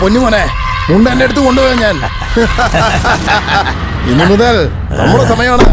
പൊന്നുമോനെ മുണ്ട എന്റെ അടുത്ത് കൊണ്ടുപോയ ഞാൻ? ഇനി മുതൽ നമ്മുടെ സമയമാണ്.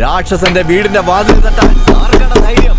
രാക്ഷസന്റെ വീടിന്റെ വാതിൽ തട്ടാൻ ആർക്കാണ് ധൈര്യം?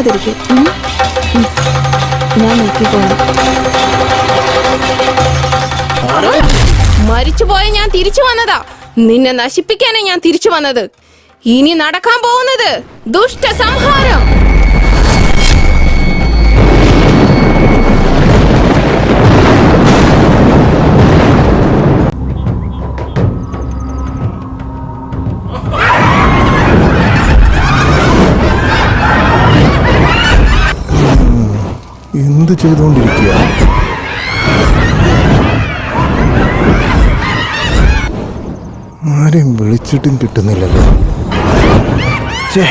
ഉം. ഞാൻ നോക്കിക്കോളാം മരിച്ചുപോയ ഞാൻ തിരിച്ചു വന്നതാ. നിന്നെ നശിപ്പിക്കാനാ ഞാൻ തിരിച്ചു വന്നത്. ഇനി നടക്കാൻ പോകുന്നത് ദുഷ്ട സംഹാരം എന്ത് ചെയ്തുകൊണ്ടിരിക്കുക ആരെയും വിളിച്ചിട്ടും കിട്ടുന്നില്ലല്ലോ. ഛേ.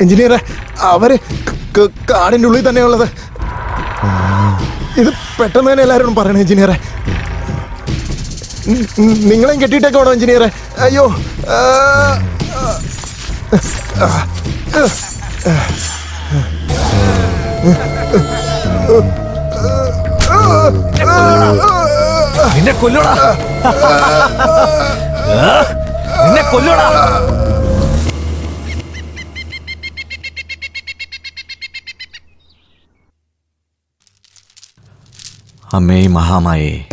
എഞ്ചിനീയറെ അവർ കാടിന്റെ ഉള്ളിൽ തന്നെയുള്ളത് ഇത് പെട്ടെന്ന് തന്നെ എല്ലാവരോടും പറയണം എഞ്ചിനീയറെ നിങ്ങളെയും കെട്ടിയിട്ടൊക്കെ വേണോ എഞ്ചിനീയറെ അയ്യോ നിന്നെ കൊല്ലോടാ നിന്നെ കൊല്ലോടാ അമ്മേ മഹാമായേ.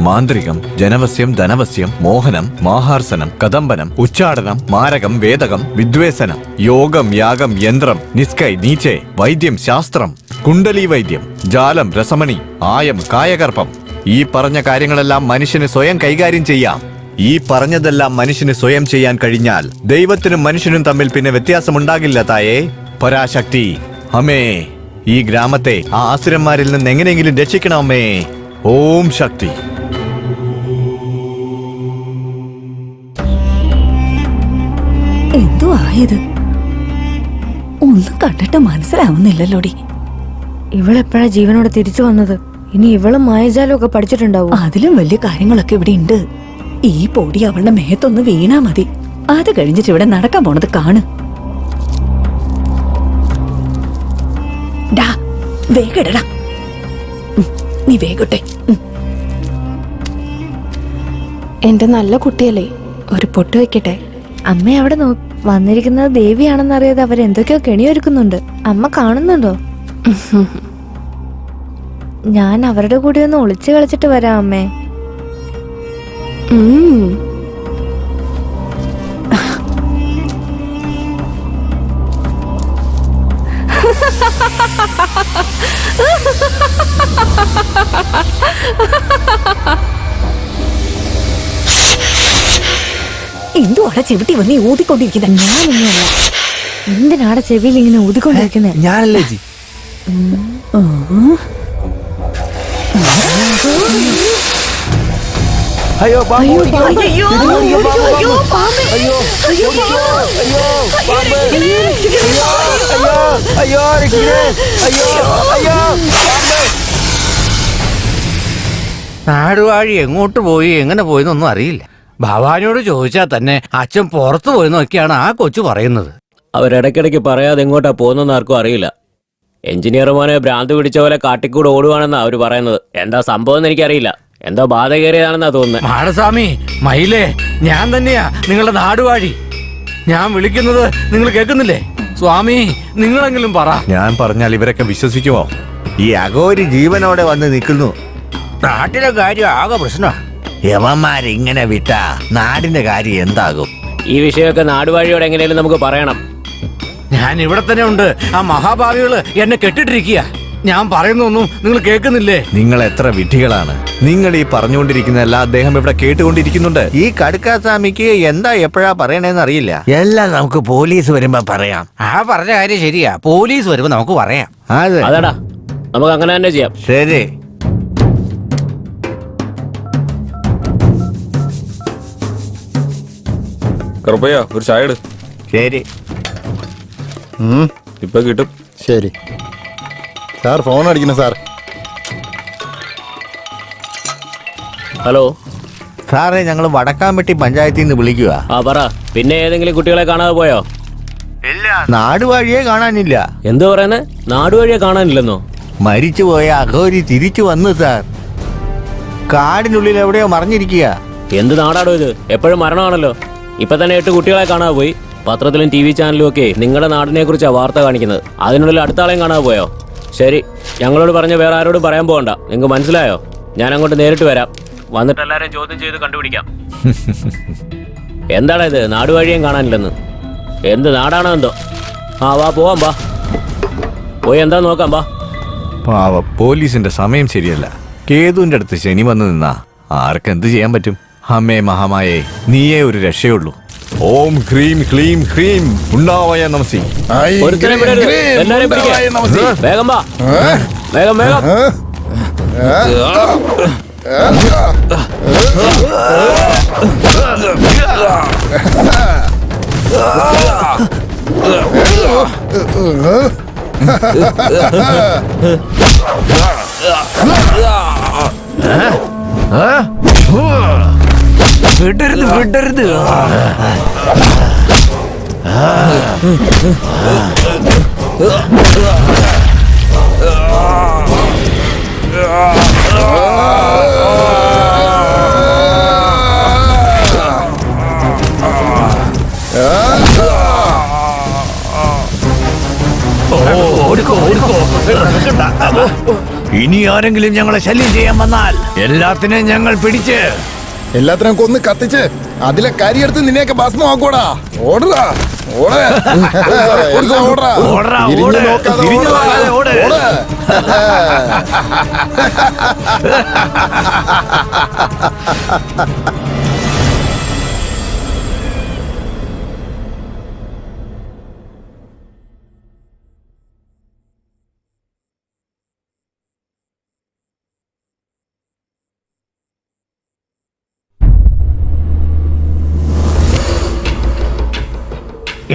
മാന്ത്രികം ജനവസ്യം ധനവസ്യം മോഹനം മാഹാർസനം കദംബനം ഉച്ചാടനം മാരകം വേദകം വിദ്വേസനം യോഗം യാഗം യന്ത്രം നിസ്കൈ നീച്ചെ വൈദ്യം ശാസ്ത്രം കുണ്ടലി വൈദ്യം ജാലം രസമണി ആയം കായകർപ്പം. ഈ പറഞ്ഞ കാര്യങ്ങളെല്ലാം മനുഷ്യന് സ്വയം കൈകാര്യം ചെയ്യാം. ഈ പറഞ്ഞതെല്ലാം മനുഷ്യന് സ്വയം ചെയ്യാൻ കഴിഞ്ഞാൽ ദൈവത്തിനും മനുഷ്യനും തമ്മിൽ പിന്നെ വ്യത്യാസമുണ്ടാകില്ല തായേ. പരാശക്തി. അമ്മേ ഈ ഗ്രാമത്തെ ആ ആസുരന്മാരിൽ നിന്ന് എങ്ങനെയെങ്കിലും രക്ഷിക്കണമേ അമ്മേ. ഓം ശക്തി. എന്തോ ആയത്? ഒന്നും കണ്ടിട്ട് മനസ്സിലാവുന്നില്ലല്ലോടി. ഇവളെപ്പോഴാ ജീവനോടെ തിരിച്ചു വന്നത്? ഇനി ഇവളും മായജാലും മായജാലമൊക്കെ പഠിച്ചിട്ടുണ്ടാവും? അതിലും വലിയ കാര്യങ്ങളൊക്കെ ഇവിടെ ഉണ്ട് ഈ പൊടി അവളുടെ മേത്തൊന്ന് വീണാ മതി. അത് കഴിഞ്ഞിട്ട് ഇവിടെ നടക്കാൻ പോണത് കാണ്. ഡാ ഉം, നീ വേഗട്ടെ. എന്റെ നല്ല കുട്ടിയല്ലേ ഒരു പൊട്ട് വെക്കട്ടെ. അമ്മ അവിടെ നോ വന്നിരിക്കുന്നത് ദേവിയാണെന്നറിയാതെ അവരെന്തൊക്കെയോ കെണിയൊരുക്കുന്നുണ്ട്. അമ്മ കാണുന്നുണ്ടോ? ഞാൻ അവരുടെ കൂടെ ഒന്ന് ഒളിച്ചു കളിച്ചിട്ട് വരാം അമ്മേ. ഉം. എന്തോ അവിടെ ചെവിട്ടി വന്ന് ഊതിക്കൊണ്ടിരിക്കുന്നത് ഞാനൊന്നുമല്ല എന്തിനാടെ ചെവിയിൽ ഇങ്ങനെ ഊതിക്കൊണ്ടിരിക്കുന്നത് ഞാനല്ലേ ജി അയ്യോ അയ്യോ അയ്യോ അയ്യോ അയ്യോ അയ്യോ അയ്യോ അയ്യോ അയ്യോ നാടുവാഴി എങ്ങോട്ട് പോയി എങ്ങനെ പോയെന്നൊന്നും അറിയില്ല. ഭവാനിയോട് ചോദിച്ചാൽ തന്നെ അച്ഛൻ പുറത്തു പോയെന്നൊക്കെയാണ് ആ കൊച്ചു പറയുന്നത്. അവരിടയ്ക്കിടയ്ക്ക് പറയാതെ എങ്ങോട്ടാ പോകുന്നെന്ന് ആർക്കും അറിയില്ല. എഞ്ചിനീയർമാരെ ഭ്രാന്ത് പിടിച്ച പോലെ കാട്ടിക്കൂടെ ഓടുവാണെന്നാ അവർ പറയുന്നത്. എന്താ സംഭവം എന്ന് എനിക്കറിയില്ല. എന്തോ ബാധ കയറിയതാണെന്നാ തോന്നുന്നത് മാടസ്വാമി മയിലേ ഞാൻ തന്നെയാ നിങ്ങളുടെ നാടുവാഴി. ഞാൻ വിളിക്കുന്നത് നിങ്ങൾ കേൾക്കുന്നില്ലേ? സ്വാമി നിങ്ങളെങ്കിലും പറ. ഞാൻ പറഞ്ഞാൽ ഇവരൊക്കെ വിശ്വസിക്കുമോ? ഈ അഘോരി ജീവനോടെ വന്ന് നിൽക്കുന്നു. നാട്ടിലെ കാര്യം ആകെ പ്രശ്നം. യവന്മാരിങ്ങനെ വിട്ടാ നാടിന്റെ കാര്യം എന്താകും? ഈ വിഷയമൊക്കെ നാടുവാഴിയോട് എങ്ങനെയാലും നമുക്ക് പറയണം. ഞാൻ ഇവിടെ തന്നെ ഉണ്ട്. ആ മഹാഭാവികൾ എന്നെ കെട്ടിട്ടിരിക്കുക ഞാൻ പറയുന്നൊന്നും നിങ്ങൾ കേൾക്കുന്നില്ലേ? നിങ്ങൾ എത്ര വിഡ്ഢികളാണ് നിങ്ങൾ ഈ പറഞ്ഞുകൊണ്ടിരിക്കുന്നതല്ല അദ്ദേഹം ഇവിടെ കേട്ടുകൊണ്ടിരിക്കുന്നുണ്ട്. ഈ കടുക്കാസ്വാമിക്ക് എന്താ എപ്പോഴാ പറയണേന്ന് അറിയില്ല. എല്ലാം നമുക്ക് പോലീസ് വരുമ്പോ പറയാം. ആ പറഞ്ഞ കാര്യം ശരിയാ. പോലീസ് വരുമ്പോ നമുക്ക് പറയാം. അതെ. അതാടാ നമുക്ക് അങ്ങനെ തന്നെ ചെയ്യാം. ശരി. കറുപ്പയ്യ ഒരു ചായ ഇട്. ശരി. ഉം, ഇപ്പൊ കിട്ടും. ശരി. സാർ ഫോൺ അടിക്കണം സാർ. ഹലോ. സാറേ ഞങ്ങൾ വടക്കാമ്പട്ടി പഞ്ചായത്തിൽ നിന്ന് വിളിക്കുക ആ പറ. പിന്നെ ഏതെങ്കിലും കുട്ടികളെ കാണാതെ പോയോ? ഇല്ല. നാടുവാഴിയെ കാണാനില്ല. എന്തു പറയുന്നത് നാടുവഴിയെ കാണാനില്ലെന്നോ? മരിച്ചുപോയ അഘോരി തിരിച്ചു വന്നു സാർ. കാടിനുള്ളിൽ എവിടെയോ മറിഞ്ഞിരിക്കുക എന്ത് നാടാടോ ഇത്? എപ്പോഴും മരണമാണല്ലോ. ഇപ്പൊ തന്നെ എട്ട് കുട്ടികളെ കാണാതെ പോയി. പത്രത്തിലും ടി വി ചാനലും ഒക്കെ നിങ്ങളുടെ നാടിനെ കുറിച്ചാണ് വാർത്ത കാണിക്കുന്നത്. അതിനുള്ളിൽ അടുത്ത ആളെയും കാണാതെ പോയോ? ശരി ഞങ്ങളോട് പറഞ്ഞ വേറെ ആരോടും പറയാൻ പോകണ്ട നിങ്ങൾക്ക് മനസ്സിലായോ? ഞാൻ അങ്ങോട്ട് നേരിട്ട് വരാം. വന്നിട്ട് എല്ലാരെയും ചോദ്യം ചെയ്ത് കണ്ടുപിടിക്കാം. എന്താണ് ഇത്? നാടുവഴിയും കാണാനില്ലെന്ന്. എന്ത് നാടാണോ എന്തോ? ആ വാ പോവാം വാ. പോയി എന്താ നോക്കാം വാ. പാവ പോലീസിന്റെ സമയം ശരിയല്ല. കേതുവിന്റെ അടുത്ത് ശനി വന്നു നിന്നാ. ആർക്കെന്ത് ചെയ്യാൻ പറ്റും? അമ്മേ മഹാമായേ നീയേ ഒരു രക്ഷയുള്ളൂ. ഓം ഹ്രീം ക്ലീം ഹ്രീം ഉണ്ടാവായ നമസി. ഒരുത്തനെ വിടരുത്. എല്ലാരെയും പിടിക്കാം. വേഗം വാ. വേഗം വേഗം. വിടരുത് വിടരുത്. ഇനി ആരെങ്കിലും ഞങ്ങളെ ശല്യം ചെയ്യാൻ വന്നാൽ എല്ലാത്തിനെയും ഞങ്ങൾ പിടിച്ച് എല്ലാത്തിനും കൊന്ന് കത്തിച്ച് അതിലെ കരിയെടുത്ത് നിന്നെയൊക്കെ ഭസ്മമാക്കൂടാ ഓടാ. ഓടാ. ഓടറാ.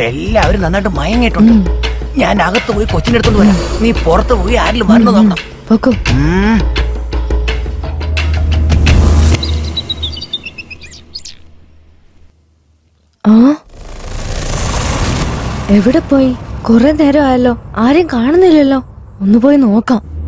എല്ലാവരും നന്നായിട്ട് മയങ്ങിയിട്ടുണ്ട്. ഞാൻ അകത്ത് പോയി കൊച്ചിന്റെ അടുത്തോണ്ട് വരാം. നീ പുറത്ത് പോയി ആരിലും വരണം നോക്കണം പൊക്കോ. ആ? എവിടെ പോയി? കുറെ നേരം ആയല്ലോ ആരെയും കാണുന്നില്ലല്ലോ. ഒന്ന് പോയി നോക്കാം.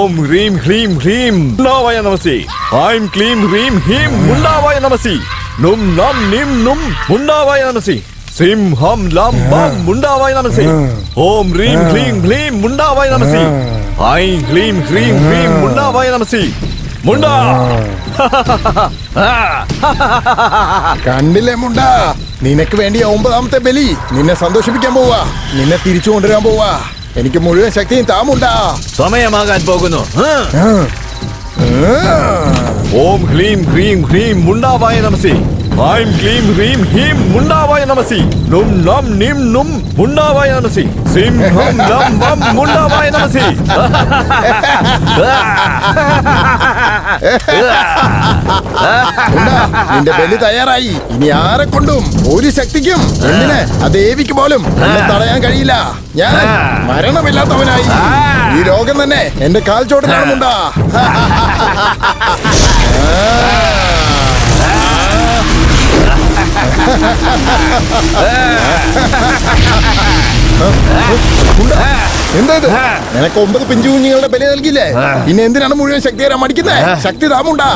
ഓം ഹ്രീം ഹ്രീം ഹ്രീം ഉണ്ടാവായ നമസി. ഐം ക്ലീം ഹ്രീം ഹീം ഉണ്ടാവായ നമസി. നും നം നിം നും. ഉണ്ടാവായ നമസി. സിം ഹം ലം ബം. ഉണ്ടാവായ നമസി. ഓം ഹ്രീം ഹ്രീം ഹ്രീം ഉണ്ടാവായ നമസി. ഐം ക്ലീം ഹ്രീം ഹ്രീം ഉണ്ടാവായ നമസി. മുണ്ട. കണ്ടില്ലേ മുണ്ട? നിനക്ക് വേണ്ടി ഒമ്പതാമത്തെ ബലി. നിന്നെ സന്തോഷിപ്പിക്കാൻ പോവാ. നിന്നെ തിരിച്ചു കൊണ്ടുവരാൻ പോവാ. എനിക്ക് മുഴുവൻ ശക്തിയും താമുണ്ടാ. സമയമാകാൻ പോകുന്നു. ഓം ഹ്ലീം ഹ്രീം ഹ്രീം മുണ്ടാവായ നമസി. ഐം க்ளீம் ஹ்ரீம் ஹீம் முண்டாவாய നമസി நும் நம் நிம் நும் முண்டாவாய നമസി சிம் ஹம் ലം வம் முண்டாவாய നമസി ഉണ്ടാ, നിന്റെ ബലി തയ്യാറായി. ഇനി ആരെ കൊണ്ടും ഒരു ശക്തിക്കും എന്തിന് ആ ദേവിക്ക് പോലും എന്നെ തടയാൻ കഴിയില്ല. ഞാൻ മരണമില്ലാത്തവനായി. ഈ ലോകം തന്നെ എന്റെ കാൽ എന്താ ഇത്? നിനക്ക് ഒമ്പത് പിഞ്ചു കുഞ്ഞുങ്ങളുടെ ബലി നൽകിയില്ലേ? പിന്നെ എന്തിനാണ് മുഴുവൻ ശക്തി തരാൻ മടിക്കുന്നത് ശക്തി താമുണ്ടാ.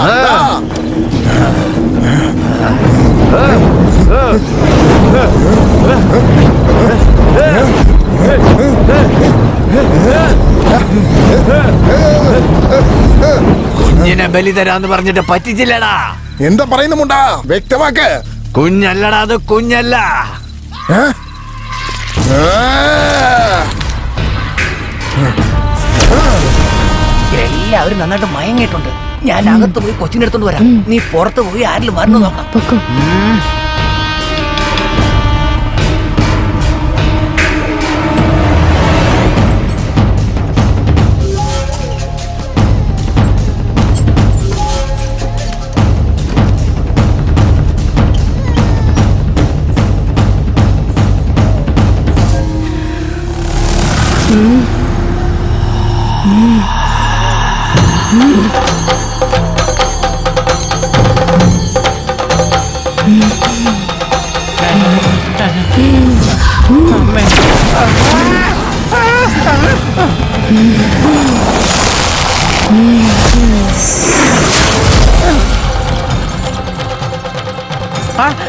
കുഞ്ഞിനെ ബലി തരാന്ന് പറഞ്ഞിട്ട് പറ്റിച്ചില്ലടാ. എന്താ പറയുന്നുമുണ്ടാ വ്യക്തമാക്ക്. കുഞ്ഞല്ലടാ അത് കുഞ്ഞല്ല. എല്ലാവരും നന്നായിട്ട് മയങ്ങിയിട്ടുണ്ട്. ഞാൻ അകത്ത് പോയി കൊച്ചിനെ എടുത്തോണ്ട് വരാം. നീ പുറത്ത് പോയി ആരിലും വരണം നോക്കണം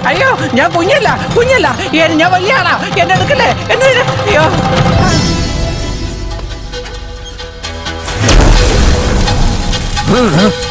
അയ്യോ ഞാൻ കുഞ്ഞല്ല കുഞ്ഞല്ല ഞാൻ വലിയ ആളാ എന്നെ എടുക്കല്ലേ എന്നെ. അയ്യോ ആ.